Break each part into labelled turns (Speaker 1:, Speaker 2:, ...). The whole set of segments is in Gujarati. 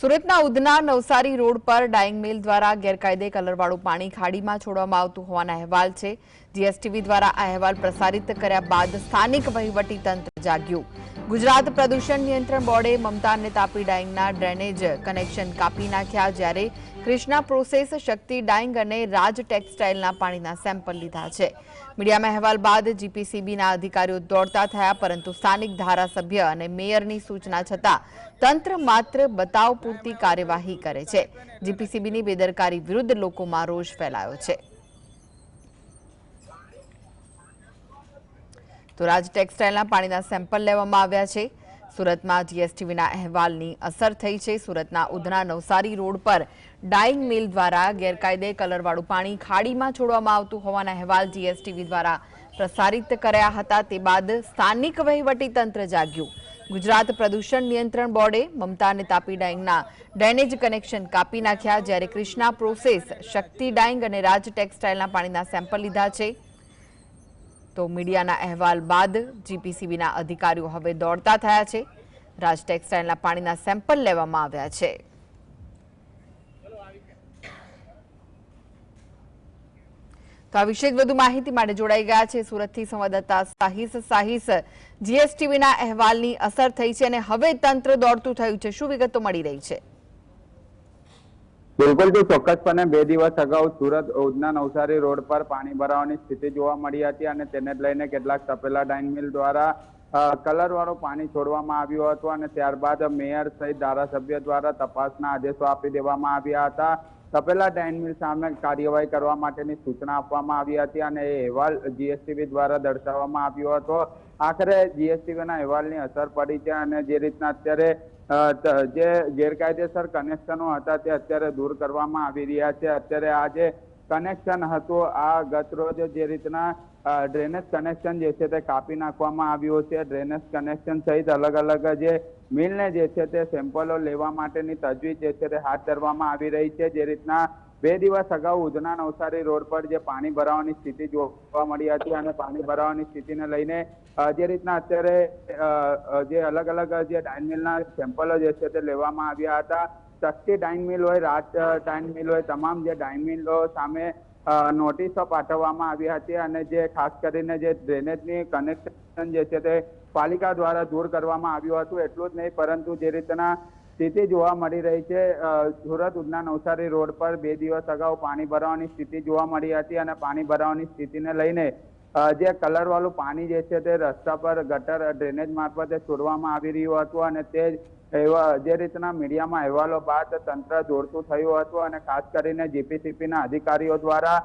Speaker 1: સુરતના ઉધના નવસારી રોડ પર ડાઇંગ મિલ દ્વારા ગેરકાયદે કલરવાળું પાણી ખાડીમાં છોડવામાં આવતું હોવાના અહેવાલ છે. જીએસટીવી દ્વારા આ અહેવાલ પ્રસારિત કર્યા બાદ સ્થાનિક વહીવટી તંત્ર જાગ્યું. ગુજરાત પ્રદૂષણ નિયંત્રણ બોર્ડે મમતા અને તાપી ડાઇંગના ડ્રેનેજ કનેક્શન કાપી નાખ્યા જ્યારે કૃષ્ણા પ્રોસેસ શક્તિ ડાઇંગ અને રાજ ટેક્સટાઇલના પાણીના સેમ્પલ લીધા છે. મીડિયામાં અહેવાલ બાદ જીપીસીબીના અધિકારીઓ દોડતા થયા, પરંતુ સ્થાનિક ધારાસભ્ય અને મેયરની સૂચના છતાં તંત્ર માત્ર બતાવ પૂરતી કાર્યવાહી કરે છે. જીપીસીબીની બેદરકારી વિરુદ્ધ લોકોમાં રોષ ફેલાયો છે. તો રાજ ટેક્સટાઇલના પાણીના સેમ્પલ લેવામાં આવ્યા છે. સુરતમાં જીએસટીવીના અહેવાલની અસર થઈ છે. સુરતના ઉધના નવસારી રોડ પર ડાઇંગ મિલ દ્વારા ગેરકાયદે કલરવાળું પાણી ખાડીમાં છોડવામાં આવતું હોવાના અહેવાલ જીએસટીવી દ્વારા પ્રસારિત કર્યા હતા. તે બાદ સ્થાનિક વહીવટી તંત્ર જાગ્યું. ગુજરાત પ્રદૂષણ નિયંત્રણ બોર્ડે મમતા અને તાપી ડાઇંગના ડ્રેનેજ કનેક્શન કાપી નાખ્યા, જ્યારે કૃષ્ણા પ્રોસેસ શક્તિ ડાઇંગ અને રાજ ટેક્સટાઇલના પાણીના સેમ્પલ લીધા છે. તો મીડિયાના અહેવાલ બાદ જીપીસીબીના અધિકારીઓ હવે દોડતા થયા છે. રાજ ટેક્સટાઇલના પાણીના સેમ્પલ લેવામાં આવ્યા છે. તો આ વિશે વધુ માહિતી માટે જોડાઈ ગયા છે સુરતથી સંવાદદાતા સાહિસ સાહિસ. જીએસટીવીના અહેવાલની અસર થઈ છે અને હવે તંત્ર દોડતું થયું છે. શું વિગતો મળી રહી છે?
Speaker 2: બિલકુલ તો ચોક્કસપણે બે દિવસ અગાઉ સુરત ઉધના નવસારી રોડ પર પાણી ભરાવાની સ્થિતિ જોવા મળી હતી અને તેને લઈને કેટલાક તપેલા ડાઇન મિલ દ્વારા કલર વાળું પાણી છોડવામાં આવ્યું હતું અને ત્યારબાદ મેયર સહિત ધારાસભ્ય દ્વારા તપાસના આદેશો આપી દેવામાં આવ્યા હતા. તપેલા ડાઇન મિલ સામે કાર્યવાહી કરવા માટેની સૂચના આપવામાં આવી હતી અને એ અહેવાલ જીએસટીબી દ્વારા દર્શાવવામાં આવ્યો હતો. આખરે જીએસટીબીના અહેવાલની અસર પડી છે અને જે રીતના અત્યારે જે ગેરકાયદેસર કનેક્શનો હતા તે અત્યારે દૂર કરવામાં આવી રહ્યા છે. અત્યારે આ જે કનેક્શન હતું, આ ગતરોજ જે રીતના ડ્રેનેજ કનેક્શન જે છે તે કાપી નાખવામાં આવ્યું છે. ડ્રેનેજ કનેક્શન સહિત અલગ અલગ જે મિલને જે છે તે સેમ્પલો લેવા માટેની તજવીજ જે છે તે હાથ ધરવામાં આવી રહી છે. જે રીતના બે દિવસ અગાઉ ઉધના નવસારી રોડ પર જે પાણી ભરાવાની સ્થિતિ જોવા મળી હતી અને પાણી ભરાવાની સ્થિતિને લઈને જે રીતના અત્યારે જે અલગ અલગ જે ડાઇન મિલના સેમ્પલો જે છે તે લેવામાં આવ્યા હતા. સસ્તી ડાઇન મિલ હોય રાજ ડાઇન મિલ હોય, તમામ જે ડાઇન મિલો સામે નોટિસો પાઠવવામાં આવી હતી અને જે ખાસ કરીને જે ડ્રેનેજની કનેક્શન જે છે તે પાલિકા દ્વારા દૂર કરવામાં આવ્યું હતું. એટલું જ નહીં, પરંતુ જે રીતના સ્થિતિ જોવા મળી રહી છે. સુરત ઉધના નવસારી રોડ પર બે દિવસ અગાઉ પાણી ભરાવાની સ્થિતિ જોવા મળી હતી અને પાણી ભરાવાની સ્થિતિને લઈને જે કલરવાળું પાણી જે છે તે રસ્તા પર ગટર ડ્રેનેજ મારફતે છોડવામાં આવી રહ્યું હતું અને તે એવા, જે રીતના મીડિયામાં અહેવાલો બાદ તંત્ર દોડતું થયું હતું અને ખાસ કરીને જીપીસીપીના અધિકારીઓ દ્વારા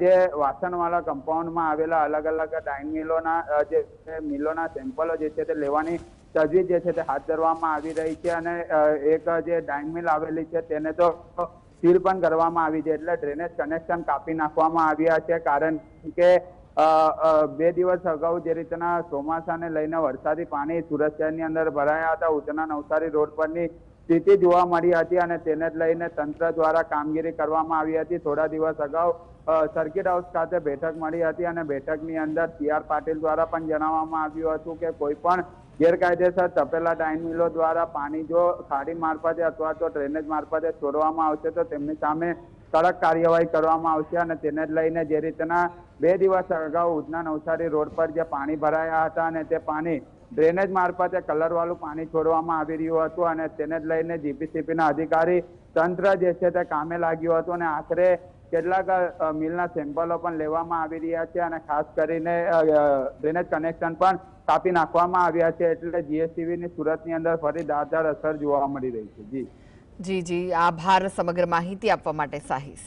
Speaker 2: જે વાસણવાળા કમ્પાઉન્ડમાં આવેલા અલગ અલગ ડાઇન મિલોના જે મિલોના સેમ્પલો જે છે તે લેવાની તજવીજ જે છે તે હાથ ધરવામાં આવી રહી છે અને એક જે ડાઇન મિલ આવેલી છે તેને તો સીલ પણ કરવામાં આવી છે એટલે ડ્રેનેજ કનેક્શન કાપી નાખવામાં આવ્યા છે કારણ કે બે દિવસ અગાઉ જે રીતના ચોમાસાને લઈને વરસાદી પાણી સુરત શહેરની અંદર ભરાયા હતા, ઉધના નવસારી રોડ પરની સ્થિતિ જોવા મળી હતી અને તેને જ લઈને તંત્ર દ્વારા કામગીરી કરવામાં આવી હતી. થોડા દિવસ અગાઉ સર્કિટ હાઉસ ખાતે બેઠક મળી હતી અને બેઠકની અંદર સી આર પાટીલ દ્વારા પણ જણાવવામાં આવ્યું હતું કે કોઈ પણ ગેરકાયદેસર તપેલા ડાઇન મિલો દ્વારા પાણી જો ખાડી મારફતે અથવા તો ડ્રેનેજ મારફતે છોડવામાં આવશે તો તેમની સામે કડક કાર્યવાહી કરવામાં આવશે અને તેને લઈને જે રીતના બે દિવસ અગાઉ ઉધના નવસારી રોડ પર જે પાણી ભરાયા હતા અને તે પાણી ડ્રેનેજ મારફતે કલરવાળું પાણી છોડવામાં આવી રહ્યું હતું અને તેને જ લઈને જીપીસીપીના અધિકારી તંત્ર જે છે તે કામે લાગ્યું હતું અને આખરે કેટલાક મિલના સેમ્પલો પણ લેવામાં આવી રહ્યા છે અને ખાસ કરીને ડ્રેનેજ કનેક્શન પણ કાપી નાખવામાં આવ્યા છે એટલે જીએસટીવીની સુરતની અંદર ફરી દાધાર અસર જોવા મળી રહી છે. જી.
Speaker 1: જી જી. આભાર, સમગ્ર માહિતી આપવા માટે સાહિસ.